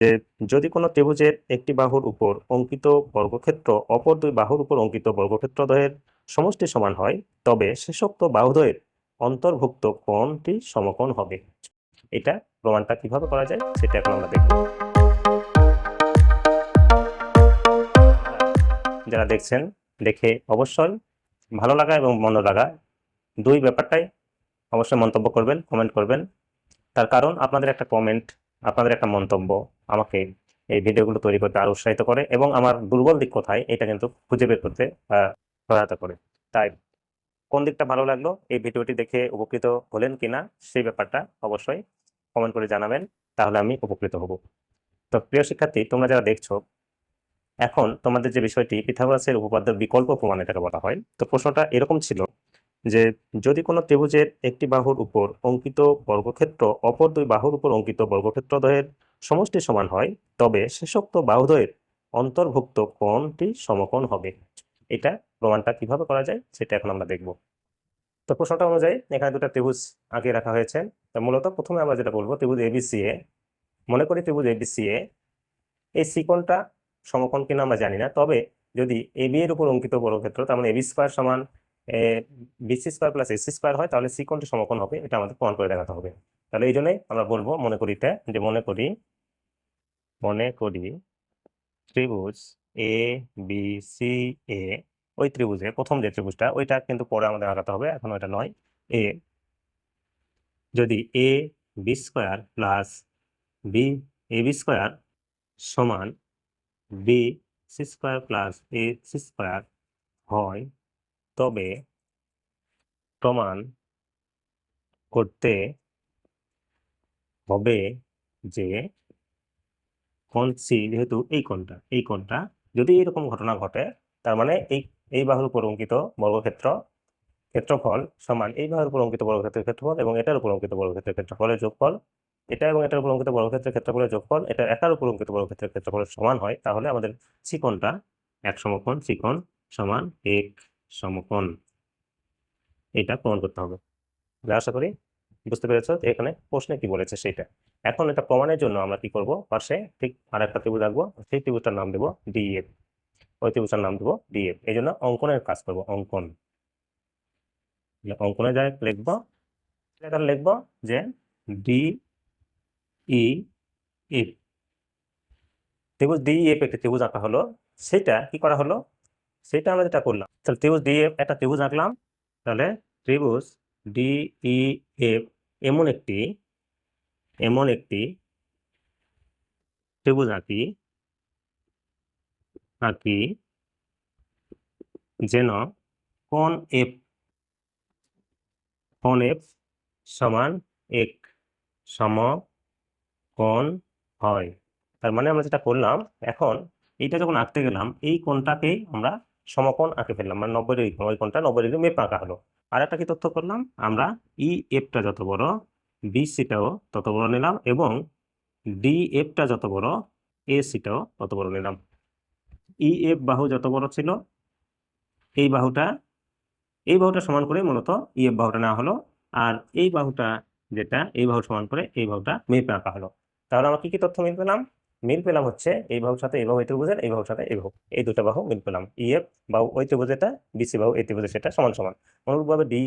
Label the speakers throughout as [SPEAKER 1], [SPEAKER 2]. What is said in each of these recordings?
[SPEAKER 1] যে যদি কোনো ত্রিভুজের একটি বাহুর উপর অঙ্কিত বর্গক্ষেত্র, অপর দুই বাহুর উপর অঙ্কিত বর্গক্ষেত্রদ্বয়ের সমষ্টি সমান হয়, তবে শেষোক্ত বাহুদ্বয়ের অন্তর্ভুক্ত কোণটি সমকোণ হবে। এটা প্রমাণটা কীভাবে করা যায়, সেটা এখন আমরা দেখব। যারা দেখছেন, দেখে অবশ্যই ভালো লাগা এবং মন্দ লাগা দুই ব্যাপারটাই অবশ্যই মন্তব্য করবেন কমেন্ট করবেন। তার কারণ আপনাদের একটা কমেন্ট আপনাদের একটা মন্তব্য আমাকে এই ভিডিওগুলো তৈরি করতে আরও উৎসাহিত করে এবং আমার দুর্বল দিক কোথায় এটা কিন্তু খুঁজে বের করতে সহায়তা করে। তাই, কোন দিকটা ভালো লাগল, এই ভিডিওটি দেখে উপকৃত হলেন কিনা সেই ব্যাপারটা অবশ্যই কমেন্ট করে জানাবেন, তাহলে আমি উপকৃত হব। তো প্রিয় শিক্ষার্থী, তোমরা যারা দেখছ, এখন তোমাদের যে বিষয়টি পিথাগোরাসের উপপাদ্য বিকল্প প্রমাণ এটাকে বলা হয়, তো প্রশ্নটা এরকম ছিল যে যদি কোনো ত্রিভুজের একটি বাহুর উপর অঙ্কিত বর্গক্ষেত্র, অপর দুই বাহুর উপর অঙ্কিত বর্গক্ষেত্রদ্বয়ের সমষ্টি সমান হয়, তবে শেষোক্ত বাহুদ্বয়ের অন্তর্ভুক্ত কোণটি সমকোণ হবে। এটা প্রমাণটা কীভাবে করা যায় সেটা এখন আমরা দেখব। তো প্রশ্নটা অনুযায়ী এখানে দুটো ত্রিভুজ আঁকিয়ে রাখা হয়েছে। তো মূলত প্রথমে আমরা যেটা বলব, ত্রিভুজ এবিসিএ মনে করি ত্রিভুজ এবিসিএ এই সিকোণটা সমকোণ কিনা আমরা জানি না, তবে যদি এবি এর উপর অঙ্কিত বর্গক্ষেত্র, তার মানে এবি স্কোয়ার সমান BC square plus AC square হয়, তাহলে সিকোণটি সমকোণ হবে, এটা আমাদের প্রমাণ করে দেখাতে হবে। তাহলে এই জন্যই আমরা বলব মনে করি এটা যে মনে করি মনে করি ত্রিভুজ এ বি সি এ ওই ত্রিভুজে, প্রথম যে ত্রিভুজটা, ওইটা কিন্তু পরে আমাদের আঁকাতে হবে, এখন ওইটা নয়। এ যদি A B square plus B A B square সমান B C square plus A C square হয় তবে প্রমাণ করতে হবে যে কোণ সি যেহেতু এই কোণটা এই কোণটা যদি এরকম ঘটনা ঘটে, তার মানে এই এই বাহুর উপর অঙ্কিত বর্গক্ষেত্র ক্ষেত্রফল সমান এই বাহুর উপর অঙ্কিত বর্গক্ষেত্রের ক্ষেত্রফল এবং এটার উপর অঙ্কিত বর্গক্ষেত্রের ক্ষেত্রফলের যোগফল। এটা এবং এটার উপর অঙ্কিত বর্গক্ষেত্রের ক্ষেত্রফলের যোগফল, এটা একার উপর অঙ্কিত বর্গক্ষেত্রের ক্ষেত্রফলের সমান হয়, তাহলে আমাদের চিকোণটা এক সমকোণ চিকোণ সমান এক। সমকোণ। এটা প্রমাণ করতে হবে। আশা করি বুঝতে পেরেছ যে এখানে প্রশ্নে কি বলেছে সেটা এখন এটা প্রমাণের জন্য আমরা কি করব? পাশে ঠিক আর একটা ত্রিভুজ রাখব সেই ত্রিভুজটার নাম দেবো ডিএফ। ওই ত্রিভুজটার নাম দেবো ডিএফ। এই জন্য অঙ্কনের কাজ করব, অঙ্কন। অঙ্কনে যাই, লিখব। তাহলে লিখব যে ডি ই এফ ত্রিভুজ ডি এফ একটা ত্রিভুজ আঁকা হলো। সেটা কি করা হলো? সেটা আমরা যেটা করলাম, তাহলে ত্রিভুজ ডি এফ একটা ত্রিভুজ আঁকলাম, তাহলে ত্রিভুজ ডি ই এফ এমন একটি এমন একটি ত্রিভুজ আঁকি আঁকি যেন কোন এফ কোন এফ সমান এক সম কোণ হয়। তার মানে আমরা যেটা করলাম, এখন এইটা যখন আঁকতে গেলাম, এই কোণটাকেই আমরা সমকোণ আঁকে ফেললাম মানে নব্বই ডিগ্রি ওই কোণটা নব্বই ডিগ্রি মেপ আঁকা হলো। আর একটা কি তথ্য করলাম? আমরা ই এফটা যত বড় বি সিটাও তত বড় নিলাম এবং ডি এফটা যত বড় এ সিটাও তত বড় নিলাম। ই এফ বাহু যত বড় ছিল, এই বাহুটা এই বাহুটা সমান করে মূলত ই এফ বাহুটা নেওয়া হলো। আর এই বাহুটা যেটা, এই বাহু সমান করে এই বাহুটা মেপে আঁকা হলো। তাহলে আমরা কি কি তথ্য মিল পেলাম মিল পেলাম হচ্ছে এই বাহুর সাথে এই বাহু এই ত্রিভুজের, এই বাহুর সাথে এই বাহু। এই দুটো বাহু মিল পেলাম। ই এফ বাহু ওই ত্রিভুজেটা বিসি বাহু, এই ত্রিভুজের সেটা সমান সমান। অনুরূপভাবে ডি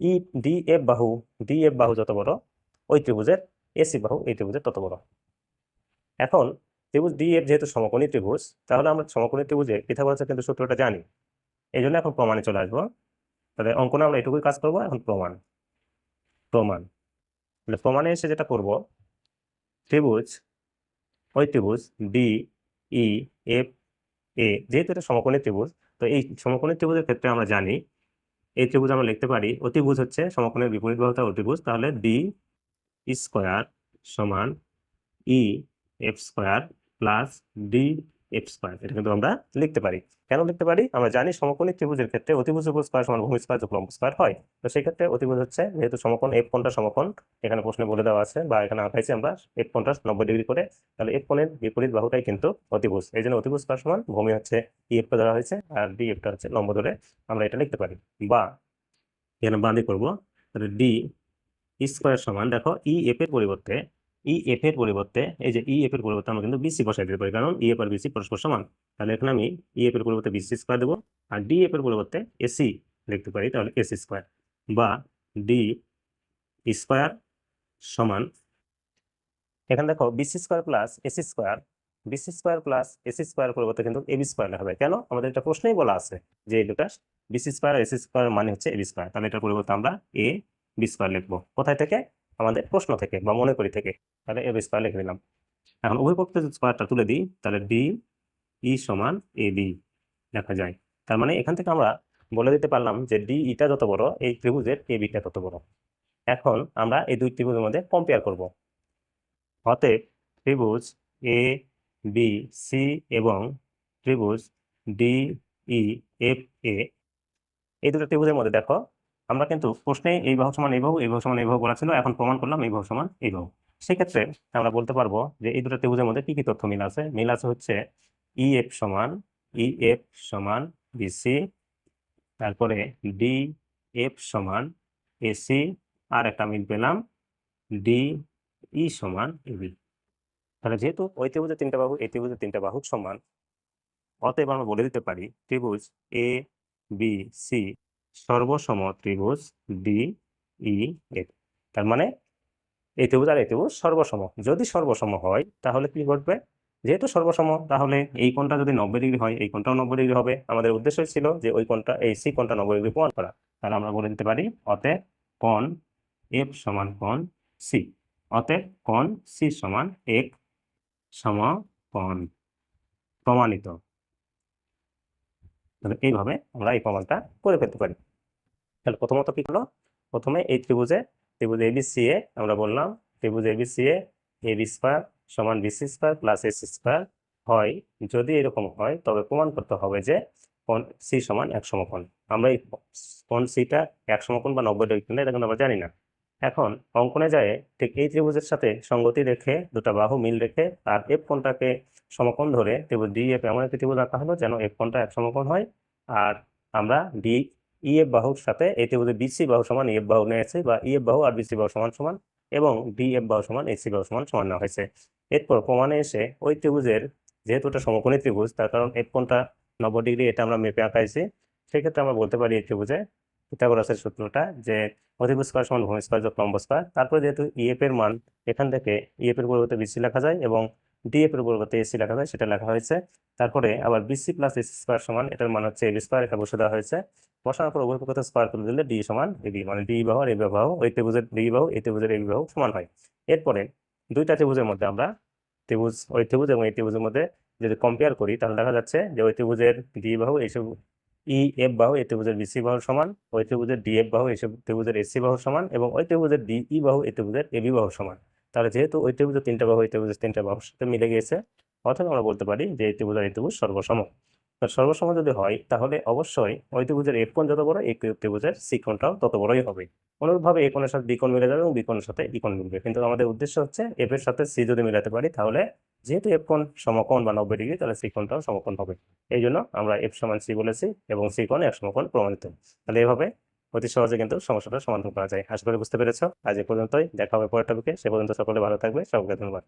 [SPEAKER 1] ই ডি এফ বাহু ডি এফ বাহু যত বড়, ওই ত্রিভুজের এসি বাহু, এই ত্রিভুজের তত বড়। এখন ত্রিভুজ ডি এফ যেহেতু সমকোণী ত্রিভুজ, তাহলে আমরা সমকোণী ত্রিভুজে পিথাগোরাসের কিন্তু সূত্রটা জানি। এই জন্য এখন প্রমাণে চলে আসব। তাহলে অঙ্কনে আমরা এটুকুই কাজ করব, এখন প্রমাণ। প্রমাণ। তাহলে প্রমাণে এসে যেটা করব, ত্রিভুজ ওই ত্রিভুজ ডি ই এফ এ যেহেতু এটা সমকোণী ত্রিভুজ, তো এই সমকোণী ত্রিভুজের ক্ষেত্রে আমরা জানি, এই ত্রিভুজ আমরা লিখতে পারি অতিভুজ হচ্ছে সমকোণের বিপরীত বাহুটা অতিভুজ তাহলে ডি স্কোয়ার সমান E F square plus D F square এটা কিন্তু আমরা লিখতে পারি। কেন লিখতে পারি? আমরা জানি সমকোণী ত্রিভুজের ক্ষেত্রে অতিভুজ উপর স্কোয়ার সমান ভূমি স্কোয়ার যোগ স্কোয়ার হয়। তো সেই ক্ষেত্রে অতিভুজ হচ্ছে, যেহেতু সমকোণ এফ কোণটা সমকোণ, এখানে প্রশ্নে বলে দেওয়া আছে বা এখানে আঁকাইছি আমরা এফ কোণটা নব্বই ডিগ্রি করে, তাহলে এফ কোণের বিপরীত বাহুটাই কিন্তু অতিভুজ। এই জন্য অতিভুজ স্কোয়ার সমান ভূমি হচ্ছে ই এফটা ধরা হয়েছে আর ডি এফটা হচ্ছে লম্ব ধরে আমরা এটা লিখতে পারি। বা এখানে বাঁধি করব, তাহলে ডি স্কোয়ার সমান, দেখো ই এফ এর পরিবর্তে ই এফ এর পরিবর্তে, এই যে ই এফ এর পরিবর্তে আমরা কিন্তু বিসি বসাই দিতে পারি, কারণ ই এফ আর বিসি পরস্পর সমান। তাহলে এখানে আমি ই এফ এর পরিবর্তে বিসি স্কোয়ার দেবো, আর ডি এফ এর পরিবর্তে এসি লিখতে পারি, তাহলে এসি স্কোয়ার বা ডি স্কোয়ার সমান, এখানে দেখো BC square plus AC square BC square plus AC square পরিবর্তে কিন্তু এবি স্কোয়ার লেখা হবে কেন? আমাদের এটা প্রশ্নেই বলা আছে যে এই দুটা বিসি স্কোয়ার এসি স্কোয়ার মানে হচ্ছে এবি স্কোয়ার তাহলে এটার পরিবর্তে আমরা এ বি স্কোয়ার লিখব। কোথায় থেকে? আমাদের প্রশ্ন থেকে বা মনে করি থেকে। তাহলে এ বি স্কোয়ার লিখে দিলাম। এখন উভয় পক্ষে যদি স্কোয়ারটা তুলে দিই, তাহলে ডি ই সমান এ বি লেখা যায়। তার মানে এখান থেকে আমরা বলে দিতে পারলাম যে ডি ইটা যত বড়, এই ত্রিভুজের এ বিটা তত বড়। এখন আমরা এই দুই ত্রিভুজের মধ্যে কম্পেয়ার করব। অতএব ত্রিভুজ এ বি সি এবং ত্রিভুজ ডি ই এফ এ এই দুটো ত্রিভুজের মধ্যে দেখো, আমরা কিন্তু প্রশ্নে এই বাহু সমান এই বাহু এই বাহু সমান এই বাহু বলা ছিল এখন প্রমাণ করলাম এই বাহু সমান এই বাহু। সেক্ষেত্রে আমরা বলতে পারব যে এই দুটো ত্রিভুজের মধ্যে কি কি তথ্য মিল আছে? মিল আছে হচ্ছে ই এফ সমান ই এফ সমান বিসি তারপরে ডি এফ সমান এসি আর একটা মিল পেলাম ডি ই সমান এবি তাহলে যেহেতু ওই ত্রিভুজের তিনটা বাহু, এই ত্রিভুজের তিনটা বাহু সমান, অতএব আমরা বলে দিতে পারি ত্রিভুজ এ বি সি সর্বসম ত্রিভুজ ডি ই এফ তার মানে এই ত্রিভুজ আর এই ত্রিভুজ সর্বসম। যদি সর্বসম হয়, তাহলে কি ঘটবে? যেহেতু সর্বসম, তাহলে এই কোণটা যদি নব্বই ডিগ্রি হয়, এই কোণটাও নব্বই ডিগ্রি হবে। আমাদের উদ্দেশ্য ছিল যে ওই কোণটা, এই সি কোণটা নব্বই ডিগ্রি প্রমাণ করা। তাহলে আমরা বলে দিতে পারি, অতএব কোণ এফ সমান কোণ সি। অতএব কোণ সি সমান এক সম সমকোণ প্রমাণিত। তাহলে এইভাবে আমরা এই প্রমাণটা করে ফেলতে পারি। তাহলে প্রথমত কি হলো? প্রথমে এই ত্রিভুজে ত্রিভুজ এবিসি এ আমরা বললাম ত্রিভুজ ABC A A B square সমান BC square plus S square হয়। যদি এরকম হয়, তবে প্রমাণ করতে হবে যে কোণ সি সমান এক সমকোণ। আমরা এই কোণ সিটা এক সমকোণ বা নব্বই ডিগ্রি কিনা এটা কিন্তু আমরা জানি না। এখন অঙ্কনে যায় ঠিক এই ত্রিভুজের সাথে সঙ্গতি রেখে, দুটা বাহু মিল রেখে আর এফ কোণটাকে সমকোণ ধরে ত্রিভুজ ডি এফ এমন একটি ত্রিভুজ আঁকা হলো যেন এফ কোণটা এক সমকোণ হয়। আর আমরা ডি ই এফ বাহুর সাথে এই ত্রিভুজে বিসি বাহু সমান এফ বাহু নিয়েছে বা ইএফ বাহু আর বিসি বাহু সমান সমান এবং ডি এফ বাহু সমান এসি বাহু সমান সমান নেওয়া হয়েছে। এরপর প্রমাণে এসে ওই ত্রিভুজের যেহেতু এটা সমকোণী ত্রিভুজ, তার কারণ এফ কোণটা নব্বই ডিগ্রি এটা আমরা মেপে আঁকাইছি, সেক্ষেত্রে আমরা বলতে পারি এই ত্রিভুজে পিথাগোরাসের সূত্রটা যে অধিভুজ স্কোয়ার সমান ভূমি স্কোয়ার যোগ লম্ব স্কোয়ার, তারপরে যেহেতু ইএফ এর মান এখান থেকে ইএফ এর পরিবর্তে বিসি লেখা যায় এবং এর পরিবর্তে এসি লেখা যায় সেটা লেখা হয়েছে। তারপরে আবার বিসি প্লাস এসি স্কোয়ার সমান, এটার মান হচ্ছে এবি স্কোয়ার এটা বসে দেওয়া হয়েছে। বসানোর পর উভয় স্কোয়ার করে দিলে ডি সমান এবি মানে ডি বাহু আর এবি বাহু ওই ত্রিভুজের ডি বাহু এই ত্রিভুজের এবি বাহু সমান হয়। এরপরে দুইটা ত্রিভুজের মধ্যে আমরা ত্রিভুজ, ওই ত্রিভুজ এবং এই ত্রিভুজের মধ্যে যদি কম্পেয়ার করি, তাহলে দেখা যাচ্ছে যে ওই ত্রিভুজের ডি বাহু এইসব ই এফ বাহু এই ত্রিভুজের বিসি বাহু সমান, ওই ত্রিভুজের ডি এফ বাহু এইসব ত্রিভুজের এসি বাহু সমান এবং ওই ত্রিভুজের ডি ই বাহু এই ত্রিভুজের এবি বাহু সমান। তাহলে যেহেতু ওই ত্রিভুজের তিনটা বাহু এই ত্রিভুজের তিনটা বাহুর সাথে মিলে গিয়েছে অথবা আমরা বলতে পারি যে এই ত্রিভুজ আর এই ত্রিভুজ সর্বসম। সর্বসম যদি হয়, তাহলে অবশ্যই ওই ত্রিভুজের এফ কোণ যত বড়, এই ত্রিভুজের সি কোণটাও তত বড়ই হবে। অনুরূপভাবে এ কোণের সাথে বি কোণ মিলে যাবে এবং বি কোণের সাথে ই কোণ মিলবে। কিন্তু আমাদের উদ্দেশ্য হচ্ছে এফ এর সাথে সি যদি মিলাতে পারি, তাহলে যেহেতু এফ কোণ সমকোণ বা নব্বই ডিগ্রি, তাহলে সি কোণটাও সমকোণ হবে। এই জন্য আমরা এফ সমান সি বলেছি এবং সি কোণ এক সমকোণ প্রমাণিত। তাহলে এভাবে অতি সহজে কিন্তু সমস্যাটা সমাধান করা যায়। আশা করি বুঝতে পেরেছ। আজ এ পর্যন্তই। দেখা হবে পরের টপিকে সে পর্যন্ত সকলে ভালো থাকবে। সবকে ধন্যবাদ।